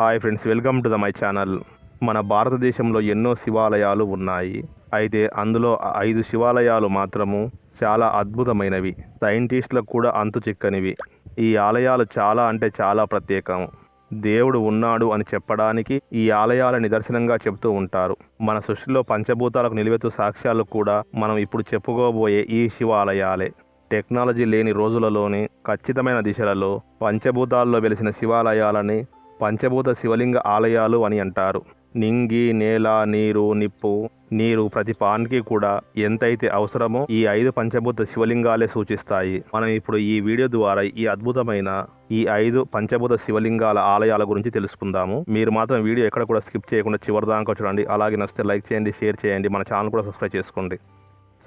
Hi friends welcome to the my channel మన భారతదేశంలో ఎన్నో శివాలయాలు ఉన్నాయి. అయితే అందులో ఐదు శివాలయాలు మాత్రము చాలా అద్భుతమైనవి. సైంటిస్టులకు కూడా అంతు చిక్కనివి. ఈ ఆలయాలు చాలా అంటే చాలా ప్రత్యేకం. దేవుడు ఉన్నాడు అని చెప్పడానికి ఈ ఆలయాల నిదర్శనంగా చెబుతూ ఉంటారు. మన సృష్టిలో పంచభూతాలకు నిలువెత్తు సాక్ష్యాలు కూడా మనం ఇప్పుడు చెప్పుకోబోయే ఈ శివాలయాలే. టెక్నాలజీ లేని రోజులలోని ఖచ్చితమైన దిశలలో పంచభూతాల్లో వెలిసిన శివాలయాలని పంచభూత శివలింగ ఆలయాలు అని అంటారు. నింగి నేల నీరు నిప్పు నీరు ప్రతి పాన్కి కూడా ఎంతైతే అవసరమో ఈ ఐదు పంచభూత శివలింగాలే సూచిస్తాయి. మనం ఇప్పుడు ఈ వీడియో ద్వారా ఈ అద్భుతమైన ఈ ఐదు పంచభూత శివలింగాల ఆలయాల గురించి తెలుసుకుందాము. మీరు మాత్రం వీడియో ఎక్కడ కూడా స్కిప్ చేయకుండా చివరి దాకా చూడండి. అలాగే నచ్చితే లైక్ చేయండి షేర్ చేయండి. మన ఛానల్ కూడా సబ్స్క్రైబ్ చేసుకోండి.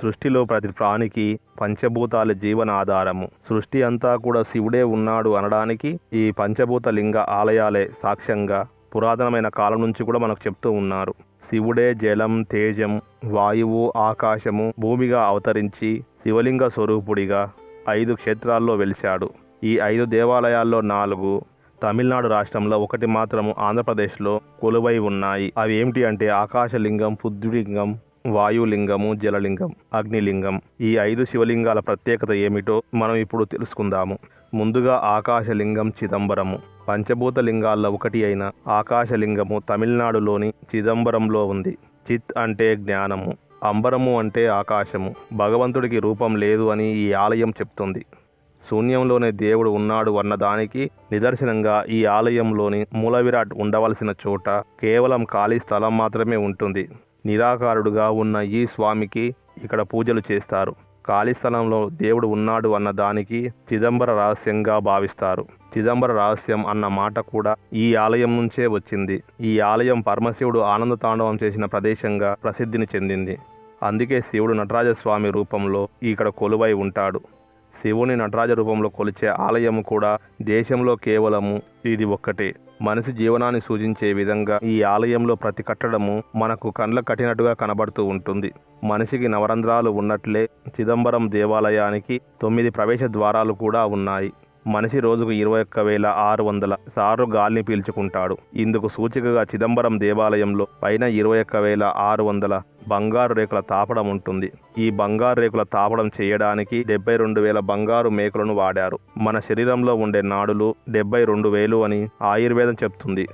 సృష్టిలో ప్రతి ప్రాణికి పంచభూతాల జీవన ఆధారము సృష్టి అంతా కూడా శివుడే ఉన్నాడు అనడానికి ఈ పంచభూత లింగ ఆలయాలే సాక్ష్యంగా పురాతనమైన కాలం నుంచి కూడా మనకు చెప్తూ ఉన్నారు. శివుడే జలం తేజం వాయువు ఆకాశము భూమిగా అవతరించి శివలింగ స్వరూపుడిగా ఐదు క్షేత్రాల్లో వెలిశాడు. ఈ ఐదు దేవాలయాల్లో నాలుగు తమిళనాడు రాష్ట్రంలో ఒకటి మాత్రము ఆంధ్రప్రదేశ్లో కొలువై ఉన్నాయి. అవి ఏమిటి అంటే ఆకాశలింగం పృథ్వీలింగం వాయులింగము జలలింగం అగ్నిలింగం. ఈ ఐదు శివలింగాల ప్రత్యేకత ఏమిటో మనం ఇప్పుడు తెలుసుకుందాము. ముందుగా ఆకాశలింగం చిదంబరము. పంచభూత లింగాల్లో ఒకటి అయిన ఆకాశలింగము తమిళనాడులోని చిదంబరంలో ఉంది. చిత్ అంటే జ్ఞానము అంబరము అంటే ఆకాశము. భగవంతుడికి రూపం లేదు అని ఈ ఆలయం చెప్తుంది. శూన్యంలోనే దేవుడు ఉన్నాడు అన్నదానికి నిదర్శనంగా ఈ ఆలయంలోని మూల విరాట్ ఉండవలసిన చోట కేవలం ఖాళీ స్థలం మాత్రమే ఉంటుంది. నిరాకారుడుగా ఉన్న ఈ స్వామికి ఇక్కడ పూజలు చేస్తారు. ఖాళీ స్థలంలో దేవుడు ఉన్నాడు అన్న దానికి చిదంబర రహస్యంగా భావిస్తారు. చిదంబర రహస్యం అన్న మాట కూడా ఈ ఆలయం నుంచే వచ్చింది. ఈ ఆలయం పరమశివుడు ఆనంద తాండవం చేసిన ప్రదేశంగా ప్రసిద్ధిని చెందింది. అందుకే శివుడు నటరాజస్వామి రూపంలో ఇక్కడ కొలువై ఉంటాడు. శివుని నటరాజ రూపంలో కొలిచే ఆలయం కూడా దేశంలో కేవలము ఇది ఒక్కటే. మనిషి జీవనాన్ని సూచించే విధంగా ఈ ఆలయంలో ప్రతి కట్టడము మనకు కండ్ల కట్టినట్టుగా కనబడుతూ ఉంటుంది. మనిషికి నవరంధ్రాలు ఉన్నట్లే చిదంబరం దేవాలయానికి తొమ్మిది ప్రవేశ ద్వారాలు కూడా ఉన్నాయి. మనిషి రోజుకు ఇరవై ఒక్క వేల ఆరు వందల సార్లు గాలిని పీల్చుకుంటాడు. ఇందుకు సూచికగా చిదంబరం దేవాలయంలో పైన ఇరవై ఒక్క వేల ఆరు వందల బంగారు రేకుల తాపడం ఉంటుంది. ఈ బంగారు రేకుల తాపడం చేయడానికి డెబ్బై రెండు వేల బంగారు మేకలను వాడారు. మన శరీరంలో ఉండే నాడులు డెబ్బై రెండు వేలు అని ఆయుర్వేదం చెప్తుంది.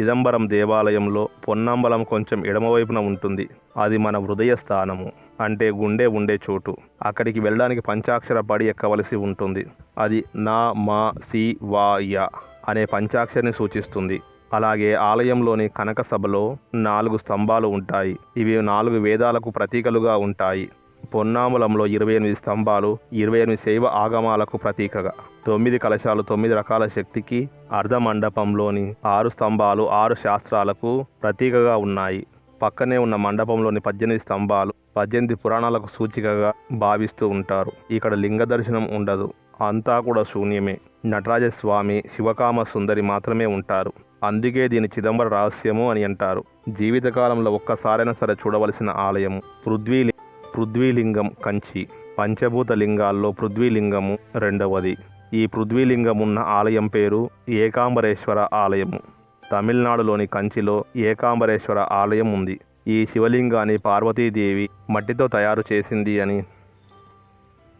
చిదంబరం దేవాలయంలో పొన్నంబలం కొంచెం ఎడమవైపున ఉంటుంది. అది మన హృదయ స్థానము. అంటే గుండె ఉండే చోటు. అక్కడికి వెళ్ళడానికి పంచాక్షర పడి ఎక్కవలసి ఉంటుంది. అది నా మా సి వా య అనే పంచాక్షరిని సూచిస్తుంది. అలాగే ఆలయంలోని కనక సభలో నాలుగు స్తంభాలు ఉంటాయి. ఇవి నాలుగు వేదాలకు ప్రతీకలుగా ఉంటాయి. పొన్నాములంలో ఇరవై ఎనిమిది స్తంభాలు ఇరవై ఎనిమిది శైవ ఆగమాలకు ప్రతీకగా. తొమ్మిది కలశాలు తొమ్మిది రకాల శక్తికి అర్ధమండపంలోని ఆరు స్తంభాలు ఆరు శాస్త్రాలకు ప్రతీకగా ఉన్నాయి. పక్కనే ఉన్న మండపంలోని పద్దెనిమిది స్తంభాలు పద్దెనిమిది పురాణాలకు సూచికగా భావిస్తూ ఉంటారు. ఇక్కడ లింగ దర్శనం ఉండదు. అంతా కూడా శూన్యమే. నటరాజస్వామి శివకామ సుందరి మాత్రమే ఉంటారు. అందుకే దీని చిదంబర రహస్యము అని అంటారు. జీవితకాలంలో ఒక్కసారైనా సరే చూడవలసిన ఆలయం పృథ్వీ పృథ్వీలింగం కంచి. పంచభూత లింగాల్లో పృథ్వీలింగము రెండవది. ఈ పృథ్వీలింగం ఉన్న ఆలయం పేరు ఏకాంబరేశ్వర ఆలయము. తమిళనాడులోని కంచిలో ఏకాంబరేశ్వర ఆలయం ఉంది. ఈ శివలింగాన్ని పార్వతీదేవి మట్టితో తయారు చేసింది అని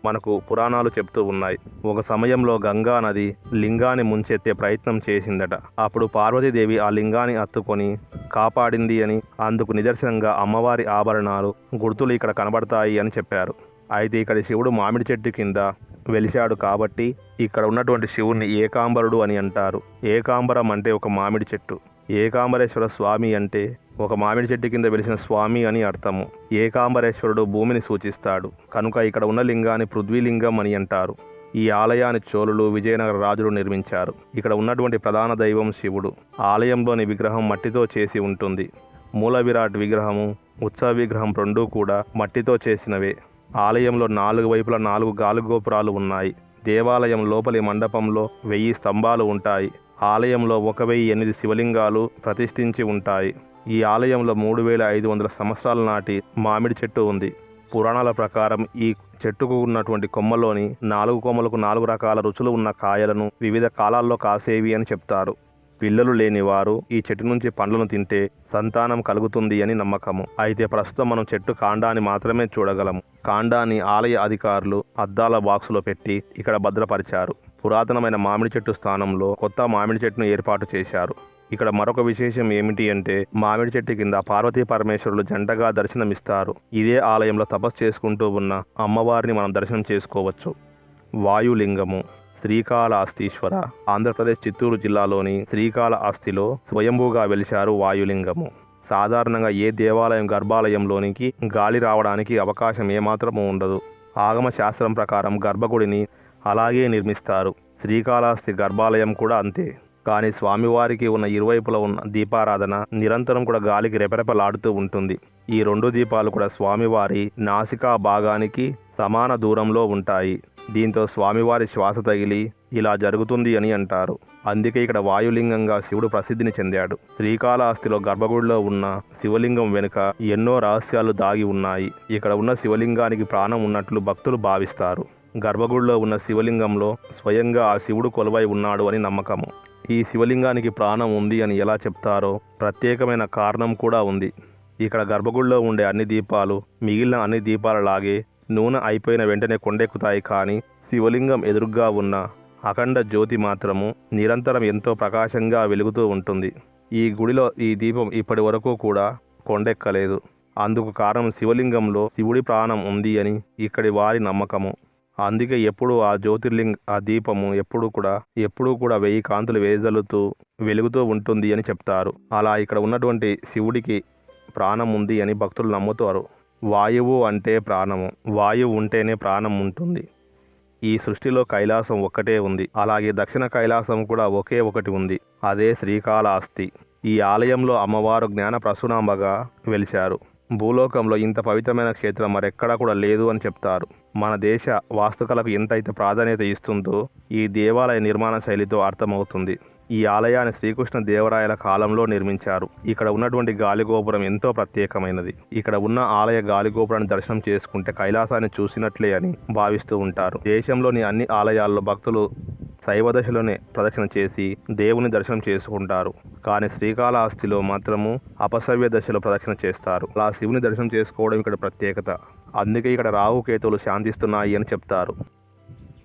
మనకు పురాణాలు చెప్తూ ఉన్నాయి. ఒక సమయంలో గంగా నది లింగాన్ని ముంచెత్తే ప్రయత్నం చేసిందట. అప్పుడు పార్వతీదేవి ఆ లింగాన్ని అత్తుకొని కాపాడింది అని అందుకు నిదర్శనంగా అమ్మవారి ఆభరణాలు గుర్తులు ఇక్కడ కనబడతాయి అని చెప్పారు. అయితే ఇక్కడ శివుడు మామిడి చెట్టు కింద వెలిశాడు కాబట్టి ఇక్కడ ఉన్నటువంటి శివుణ్ణి ఏకాంబరుడు అని అంటారు. ఏకాంబరం అంటే ఒక మామిడి చెట్టు. ఏకాంబరేశ్వర స్వామి అంటే ఒక మామిడి చెట్టు కింద వెలిసిన స్వామి అని అర్థము. ఏకాంబరేశ్వరుడు భూమిని సూచిస్తాడు. కనుక ఇక్కడ ఉన్న లింగాన్ని పృథ్వీలింగం అని అంటారు. ఈ ఆలయాన్ని చోళులు విజయనగర రాజులు నిర్మించారు. ఇక్కడ ఉన్నటువంటి ప్రధాన దైవం శివుడు. ఆలయంలోని విగ్రహం మట్టితో చేసి ఉంటుంది. మూల విరాట్ విగ్రహము ఉత్సవ విగ్రహం రెండూ కూడా మట్టితో చేసినవే. ఆలయంలో నాలుగు వైపుల నాలుగు గాలుగోపురాలు ఉన్నాయి. దేవాలయం లోపలి మండపంలో వెయ్యి స్తంభాలు ఉంటాయి. ఆలయంలో ఒక వెయ్యి ఎనిమిది శివలింగాలు ప్రతిష్ఠించి ఉంటాయి. ఈ ఆలయంలో మూడు వేల ఐదు వందల సంవత్సరాల నాటి మామిడి చెట్టు ఉంది. పురాణాల ప్రకారం ఈ చెట్టుకు ఉన్నటువంటి కొమ్మలోని నాలుగు కొమ్మలకు నాలుగు రకాల రుచులు ఉన్న కాయలను వివిధ కాలాల్లో కాసేవి అని చెప్తారు. పిల్లలు లేని వారు ఈ చెట్టు నుంచి పండ్లను తింటే సంతానం కలుగుతుంది అని నమ్మకము. అయితే ప్రస్తుతం మనం చెట్టు కాండాన్ని మాత్రమే చూడగలము. కాండాన్ని ఆలయ అధికారులు అద్దాల బాక్సులో పెట్టి ఇక్కడ భద్రపరిచారు. పురాతనమైన మామిడి చెట్టు స్థానంలో కొత్త మామిడి చెట్టును ఏర్పాటు చేశారు. ఇక్కడ మరొక విశేషం ఏమిటి అంటే మామిడి చెట్టు కింద పార్వతీ పరమేశ్వరులు జంటగా దర్శనమిస్తారు. ఇదే ఆలయంలో తపస్సు చేసుకుంటూ ఉన్న అమ్మవారిని మనం దర్శనం చేసుకోవచ్చు. వాయులింగము శ్రీకాళహస్తీశ్వర ఆంధ్రప్రదేశ్ చిత్తూరు జిల్లాలోని శ్రీకాళహస్తిలో స్వయంభూగా వెలిశారు వాయులింగము. సాధారణంగా ఏ దేవాలయం గర్భాలయంలోనికి గాలి రావడానికి అవకాశం ఏమాత్రము ఉండదు. ఆగమ శాస్త్రం ప్రకారం గర్భగుడిని అలాగే నిర్మిస్తారు. శ్రీకాళహస్తి గర్భాలయం కూడా అంతే. కానీ స్వామివారికి ఉన్న ఇరువైపులా ఉన్న దీపారాధన నిరంతరం కూడా గాలికి రెపరెపలాడుతూ ఉంటుంది. ఈ రెండు దీపాలు కూడా స్వామివారి నాసికా భాగానికి సమాన దూరంలో ఉంటాయి. దీంతో స్వామివారి శ్వాస తగిలి ఇలా జరుగుతుంది అని అంటారు. అందుకే ఇక్కడ వాయులింగంగా శివుడు ప్రసిద్ధిని చెందాడు. శ్రీకాళహస్తిలో గర్భగుడిలో ఉన్న శివలింగం వెనుక ఎన్నో రహస్యాలు దాగి ఉన్నాయి. ఇక్కడ ఉన్న శివలింగానికి ప్రాణం ఉన్నట్లు భక్తులు భావిస్తారు. గర్భగుడిలో ఉన్న శివలింగంలో స్వయంగా ఆ శివుడు కొలువై ఉన్నాడు అని నమ్మకము. ఈ శివలింగానికి ప్రాణం ఉంది అని ఎలా చెప్తారో ప్రత్యేకమైన కారణం కూడా ఉంది. ఇక్కడ గర్భగుడిలో ఉండే అన్ని దీపాలు మిగిలిన అన్ని దీపాలలాగే నూనె అయిపోయిన వెంటనే కొండెక్కుతాయి కానీ శివలింగం ఎదురుగ్గా ఉన్న అఖండ జ్యోతి మాత్రము నిరంతరం ఎంతో ప్రకాశంగా వెలుగుతూ ఉంటుంది. ఈ గుడిలో ఈ దీపం ఇప్పటి వరకు కూడా కొండెక్కలేదు. అందుకు కారణం శివలింగంలో శివుడి ప్రాణం ఉంది అని ఇక్కడి వారి నమ్మకము. అందుకే ఎప్పుడు ఆ జ్యోతిర్లింగ ఆ దీపము ఎప్పుడు కూడా ఎప్పుడూ కూడా వెయ్యి కాంతులు వేజల్లుతూ వెలుగుతూ ఉంటుంది అని చెప్తారు. అలా ఇక్కడ ఉన్నటువంటి శివుడికి ప్రాణం ఉంది అని భక్తులు నమ్ముతారు. వాయువు అంటే ప్రాణము. వాయువు ఉంటేనే ప్రాణం ఉంటుంది. ఈ సృష్టిలో కైలాసం ఒక్కటే ఉంది. అలాగే దక్షిణ కైలాసం కూడా ఒకే ఒకటి ఉంది. అదే శ్రీకాళహస్తి. ఈ ఆలయంలో అమ్మవారు జ్ఞాన ప్రసూనాంబగా వెలిచారు భూలోకంలో ఇంత పవిత్రమైన క్షేత్రం మరెక్కడా కూడా లేదు అని చెప్తారు. మన దేశ వాస్తుకలకు ఎంతైతే ప్రాధాన్యత ఇస్తుందో ఈ దేవాలయ నిర్మాణ శైలితో అర్థమవుతుంది. ఈ ఆలయాన్ని శ్రీకృష్ణ దేవరాయల కాలంలో నిర్మించారు. ఇక్కడ ఉన్నటువంటి గాలిగోపురం ఎంతో ప్రత్యేకమైనది. ఇక్కడ ఉన్న ఆలయ గాలిగోపురాన్ని దర్శనం చేసుకుంటే కైలాసాన్ని చూసినట్లే అని భావిస్తూ ఉంటారు. దేశంలోని అన్ని ఆలయాల్లో భక్తులు శైవ దశలోనే ప్రదక్షిణ చేసి దేవుని దర్శనం చేసుకుంటారు. కానీ శ్రీకాళహస్తిలో మాత్రము అపసవ్య దశలో ప్రదక్షిణ చేస్తారు. అలా శివుని దర్శనం చేసుకోవడం ఇక్కడ ప్రత్యేకత. అందుకే ఇక్కడ రాహుకేతువులు శాంతిస్తున్నాయి అని చెప్తారు.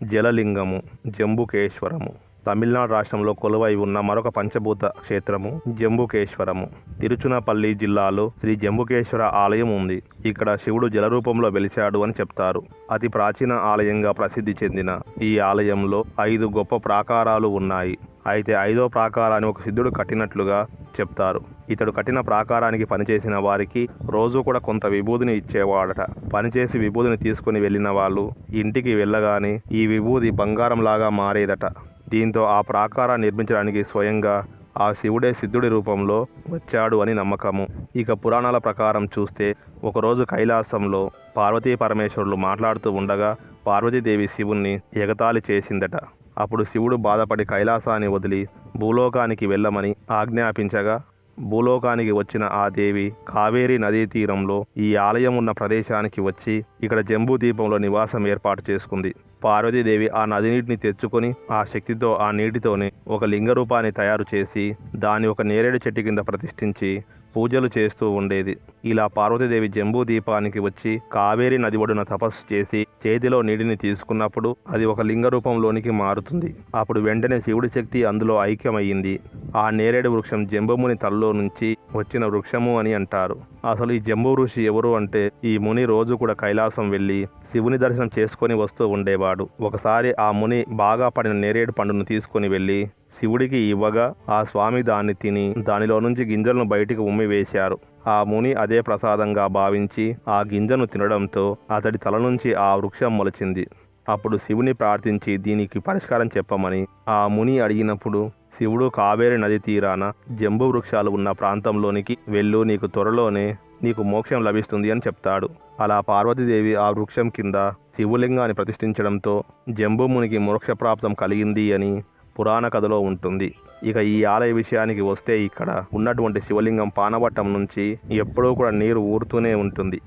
జలలింగము జంబుకేశ్వరము. తమిళనాడు రాష్ట్రంలో కొలువై ఉన్న మరొక పంచభూత క్షేత్రము జంబుకేశ్వరము. తిరుచునపల్లి జిల్లాలో శ్రీ జంబుకేశ్వర ఆలయం ఉంది. ఇక్కడ శివుడు జలరూపంలో వెలిచాడు అని చెప్తారు. అతి ప్రాచీన ఆలయంగా ప్రసిద్ధి చెందిన ఈ ఆలయంలో ఐదు గొప్ప ప్రాకారాలు ఉన్నాయి. అయితే ఐదో ప్రాకారాన్ని ఒక సిద్ధుడు కట్టినట్లుగా చెప్తారు. ఇతడు కట్టిన ప్రాకారానికి పనిచేసిన వారికి రోజు కూడా కొంత విభూదిని ఇచ్చేవాడట. పనిచేసి విభూదిని తీసుకుని వెళ్ళిన వాళ్ళు ఇంటికి వెళ్ళగానే ఈ విభూది బంగారంలాగా మారేదట. దీంతో ఆ ప్రాకారాన్ని నిర్మించడానికి స్వయంగా ఆ శివుడే సిద్ధుడి రూపంలో వచ్చాడు అని నమ్మకము. ఇక పురాణాల ప్రకారం చూస్తే ఒకరోజు కైలాసంలో పార్వతీ పరమేశ్వరులు మాట్లాడుతూ ఉండగా పార్వతీదేవి శివుణ్ణి ఎగతాళి చేసిందట. అప్పుడు శివుడు బాధపడి కైలాసాన్ని వదిలి భూలోకానికి వెళ్ళమని ఆజ్ఞాపించగా భూలోకానికి వచ్చిన ఆ దేవి కావేరీ నదీ తీరంలో ఈ ఆలయం ఉన్న ప్రదేశానికి వచ్చి ఇక్కడ జంబూ దీపంలో నివాసం ఏర్పాటు చేసుకుంది. పార్వతీదేవి ఆ నది నీటిని తెచ్చుకొని ఆ శక్తితో ఆ నీటితోనే ఒక లింగ రూపాన్ని తయారు చేసి దాన్ని ఒక నేరేడు చెట్టు కింద ప్రతిష్ఠించి పూజలు చేస్తూ ఉండేది. ఇలా పార్వతీదేవి జంబూ దీపానికి వచ్చి కావేరి నది ఒడున తపస్సు చేసి చేతిలో నీటిని తీసుకున్నప్పుడు అది ఒక లింగ రూపంలోనికి మారుతుంది. అప్పుడు వెంటనే శివుడి శక్తి అందులో ఐక్యమయ్యింది. ఆ నేరేడు వృక్షం జంబముని తలలో నుంచి వచ్చిన వృక్షము అని అంటారు. అసలు ఈ జంబూ ఋషి ఎవరు అంటే ఈ ముని రోజు కూడా కైలాసం వెళ్ళి శివుని దర్శనం చేసుకొని వస్తూ ఉండేవాడు. ఒకసారి ఆ ముని బాగా పడిన నేరేడు పండును తీసుకొని వెళ్ళి శివుడికి ఇవ్వగా ఆ స్వామి దాన్ని తిని దానిలో నుంచి గింజలను బయటికి ఉమ్మి వేశారు. ఆ ముని అదే ప్రసాదంగా భావించి ఆ గింజను తినడంతో అతడి తల నుంచి ఆ వృక్షం మొలిచింది. అప్పుడు శివుని ప్రార్థించి దీనికి పరిష్కారం చెప్పమని ఆ ముని అడిగినప్పుడు శివుడు కావేరి నది తీరాన జంబు వృక్షాలు ఉన్న ప్రాంతంలోనికి వెళ్ళు నీకు త్వరలోనే నీకు మోక్షం లభిస్తుంది అని చెప్తాడు. అలా పార్వతీదేవి ఆ వృక్షం కింద శివలింగాన్ని ప్రతిష్ఠించడంతో జంబుమునికి మోక్షప్రాప్తం కలిగింది అని పురాణ కథలో ఉంటుంది. ఇక ఈ ఆలయ విషయానికి వస్తే ఇక్కడ ఉన్నటువంటి శివలింగం పానవట్టం నుంచి ఎప్పుడూ కూడా నీరు ఊరుతూనే ఉంటుంది.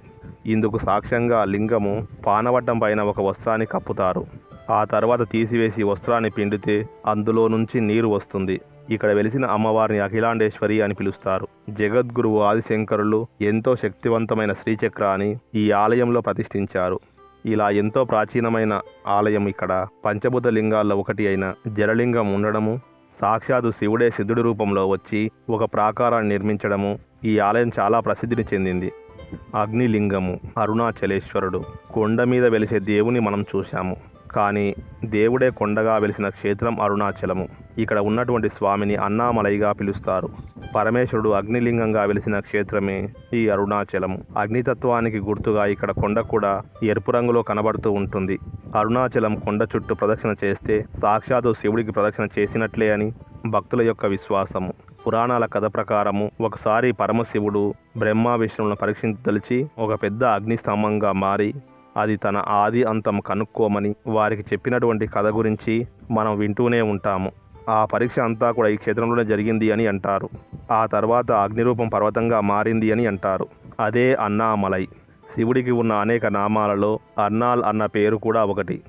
ఇందుకు సాక్ష్యంగా లింగము పానవట్టం పైన ఒక వస్త్రాన్ని కప్పుతారు. ఆ తర్వాత తీసివేసి వస్త్రాన్ని పిండితే అందులో నుంచి నీరు వస్తుంది. ఇక్కడ వెలిసిన అమ్మవారిని అఖిలాండేశ్వరి అని పిలుస్తారు. జగద్గురువు ఆదిశంకరులు ఎంతో శక్తివంతమైన శ్రీచక్ర అని ఈ ఆలయంలో ప్రతిష్ఠించారు. ఇలా ఎంతో ప్రాచీనమైన ఆలయం ఇక్కడ పంచభూత లింగాల్లో ఒకటి అయిన జలలింగం ఉండడము సాక్షాత్తు శివుడే సిద్ధుడి రూపంలో వచ్చి ఒక ప్రాకారాన్ని నిర్మించడము ఈ ఆలయం చాలా ప్రసిద్ధిని చెందింది. అగ్నిలింగము అరుణాచలేశ్వరుడు కొండ మీద వెలిసే దేవుని మనం చూశాము. కానీ దేవుడే కొండగా వెలిసిన క్షేత్రం అరుణాచలము. ఇక్కడ ఉన్నటువంటి స్వామిని అన్నామలైగా పిలుస్తారు. పరమేశ్వరుడు అగ్నిలింగంగా వెలిసిన క్షేత్రమే ఈ అరుణాచలము. అగ్నితత్వానికి గుర్తుగా ఇక్కడ కొండ కూడా ఎరుపు రంగులో కనబడుతూ ఉంటుంది. అరుణాచలం కొండ చుట్టూ ప్రదక్షిణ చేస్తే సాక్షాత్తు శివుడికి ప్రదక్షిణ చేసినట్లే అని భక్తుల యొక్క విశ్వాసము. పురాణాల కథ ప్రకారము ఒకసారి పరమశివుడు బ్రహ్మ విష్ణువులను పరీక్షించదలిచి ఒక పెద్ద అగ్ని స్తంభంగా మారి అది తన ఆది అంతం కనుక్కోమని వారికి చెప్పినటువంటి కథ గురించి మనం వింటూనే ఉంటాము. ఆ పరీక్ష అంతా కూడా ఈ క్షేత్రంలోనే జరిగింది అని అంటారు. ఆ తర్వాత అగ్నిరూపం పర్వతంగా మారింది అని అంటారు. అదే అన్నామలై. శివుడికి ఉన్న అనేక నామాలలో అన్నాల్ అన్న పేరు కూడా ఒకటి.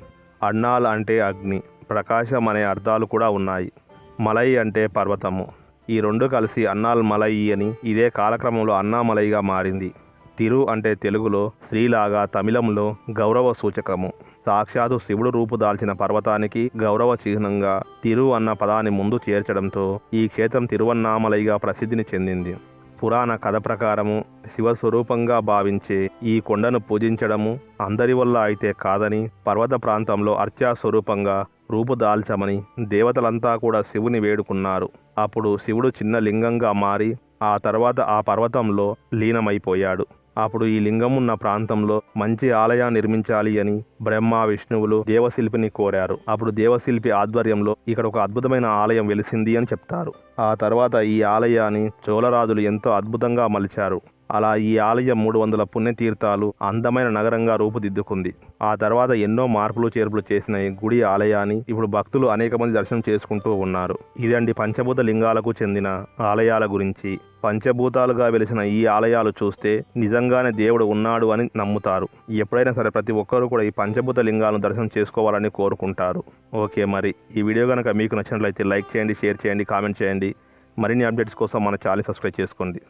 అన్నాల్ అంటే అగ్ని ప్రకాశం అనే అర్థాలు కూడా ఉన్నాయి. మలై అంటే పర్వతము. ఈ రెండు కలిసి అన్నాల్ మలై అని ఇదే కాలక్రమంలో అన్నామలైగా మారింది. తిరు అంటే తెలుగులో శ్రీలాగా తమిళంలో గౌరవ సూచకము. సాక్షాత్తు శివుడు రూపు దాల్చిన పర్వతానికి గౌరవ చిహ్నంగా తిరు అన్న పదాన్ని ముందు చేర్చడంతో ఈ క్షేత్రం తిరువన్నామలైగా ప్రసిద్ధిని చెందింది. పురాణ కథ ప్రకారము శివస్వరూపంగా భావించే ఈ కొండను పూజించడము అందరి వల్ల అయితే కాదని పర్వత ప్రాంతంలో అర్చా స్వరూపంగా రూపుదాల్చమని దేవతలంతా కూడా శివుని వేడుకున్నారు. అప్పుడు శివుడు చిన్న లింగంగా మారి ఆ తర్వాత ఆ పర్వతంలో లీనమైపోయాడు. అప్పుడు ఈ లింగం ఉన్న ప్రాంతంలో మంచి ఆలయాన్ని నిర్మించాలి అని బ్రహ్మ విష్ణువులు దేవశిల్పిని కోరారు. అప్పుడు దేవశిల్పి ఆధ్వర్యంలో ఇక్కడ ఒక అద్భుతమైన ఆలయం వెలిసింది అని చెప్తారు. ఆ తర్వాత ఈ ఆలయాన్ని చోళరాజులు ఎంతో అద్భుతంగా మలిచారు. అలా ఈ ఆలయం మూడు వందల పుణ్యతీర్థాలు అందమైన నగరంగా రూపుదిద్దుకుంది. ఆ తర్వాత ఎన్నో మార్పులు చేర్పులు చేసిన ఈ గుడి ఆలయాన్ని ఇప్పుడు భక్తులు అనేక మంది దర్శనం చేసుకుంటూ ఉన్నారు. ఇదండి పంచభూత లింగాలకు చెందిన ఆలయాల గురించి. పంచభూతాలుగా వెలిసిన ఈ ఆలయాలు చూస్తే నిజంగానే దేవుడు ఉన్నాడు అని నమ్ముతారు. ఎప్పుడైనా సరే ప్రతి ఒక్కరూ కూడా ఈ పంచభూత లింగాలను దర్శనం చేసుకోవాలని కోరుకుంటారు. ఓకే మరి ఈ వీడియో కనుక మీకు నచ్చినట్లయితే లైక్ చేయండి షేర్ చేయండి కామెంట్ చేయండి. మరిన్ని అప్డేట్స్ కోసం మన ఛానల్ సబ్స్క్రైబ్ చేసుకోండి.